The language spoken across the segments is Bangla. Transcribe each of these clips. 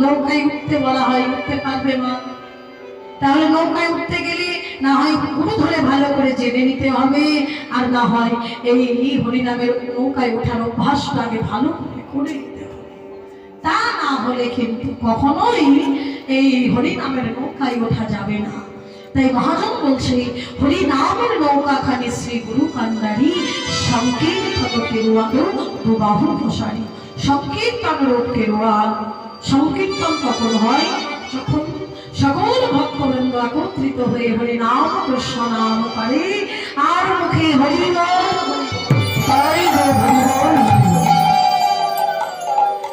নৌকায় উঠতে বলা হয়, উঠতে পারবে মা। তাহলে নৌকায় উঠতে গেলে না হয় গুরু ধরে ভালো করে জেনে নিতে হবে, আর না হয় এই হরিনামের নৌকায় ওঠার অভ্যাসটা আগে ভালো করে করে তা না হলে কিন্তু কখনোই এই হরিনামের নৌকায় ওঠা যাবে না। তাই মহাজন বলছে, হরি নামের নৌকা খানি শ্রী গুরু কান্ডারি সংকীর্তন কেরুয়ালো দুবাহু প্রসারী, সংকীর্তন রূপ কেরুয়াল সংকীর্তন কখন হয়? যখন সকল ভক্তবৃন্দ একত্রিত হয়ে হরি নাম কৃষ্ণ নাম করে, আর মুখে হরি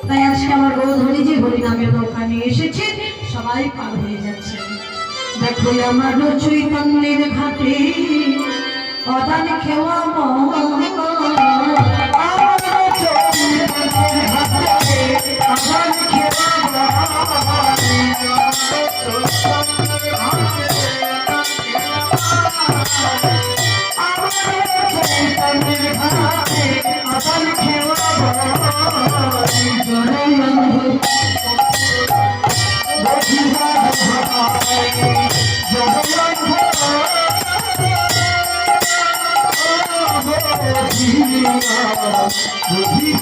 তাই আজকে আমার গৌধরী যে হরি এসেছে, সবাই পার হয়ে যাচ্ছে। দেখো আমার চৈতন্যের ঘাটে অদান খেওয়া আমার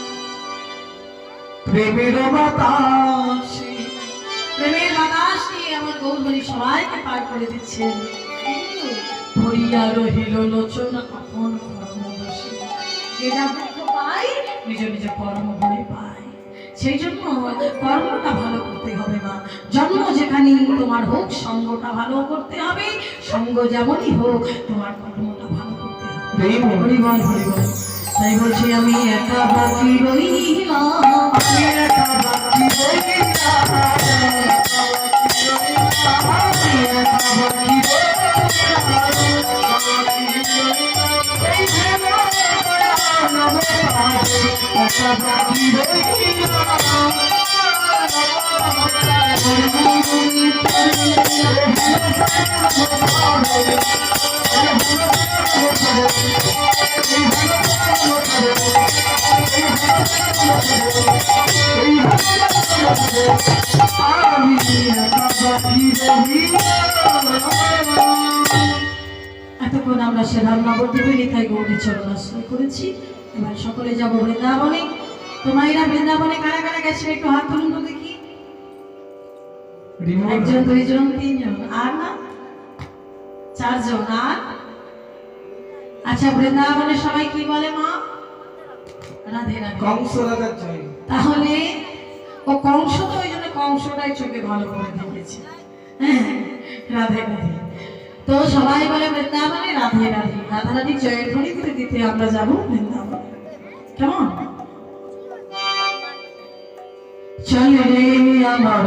প্রেমের বাতাসে। প্রেমের বাতাস আমার গৌরী সবাইকে পার করে ভরিয়া রহিল লোচন আপন কর্ম বসে দুঃখ পায় নিজ নিজ কর্ম বলে পায়। সেই জন্য কর্মটা ভালো করতে হবে মা। জন্ম যেখানে তোমার হোক সঙ্গটা ভালো করতে হবে। সঙ্গ যেমনই হোক তোমার কর্মটা ভালো করতে হবে। হরিবল হরিবল তাই বলছি আমি একা বাকি রইলাম। এতক্ষণ আমরা সে রান্না করতে পেরে তাই গৌরী চরণ আশ্রয় করেছি। এবার সকলে যাব বৃন্দাবনে। তোমাইরা বৃন্দাবনে কারা কারা গেছে একটু হাত তুলুন তো দেখি। একজন দুইজন তিনজন। আর না চারজন। আর? আচ্ছা বৃন্দাবনে সবাই কি বলে মা? রাধে রাধে। তাহলে ও কংস তো ওই জন্য কংসটাই চোখে ভালো করে দেখেছে। হ্যাঁ, রাধে রাধে। তো সবাই বলে বৃন্দাবনে, রাধে রাধে। রাধা রাধি জয়ের ধ্বনি দিতে দিতে আমরা যাব বৃন্দাবনে। কেমন? চলে রে আমার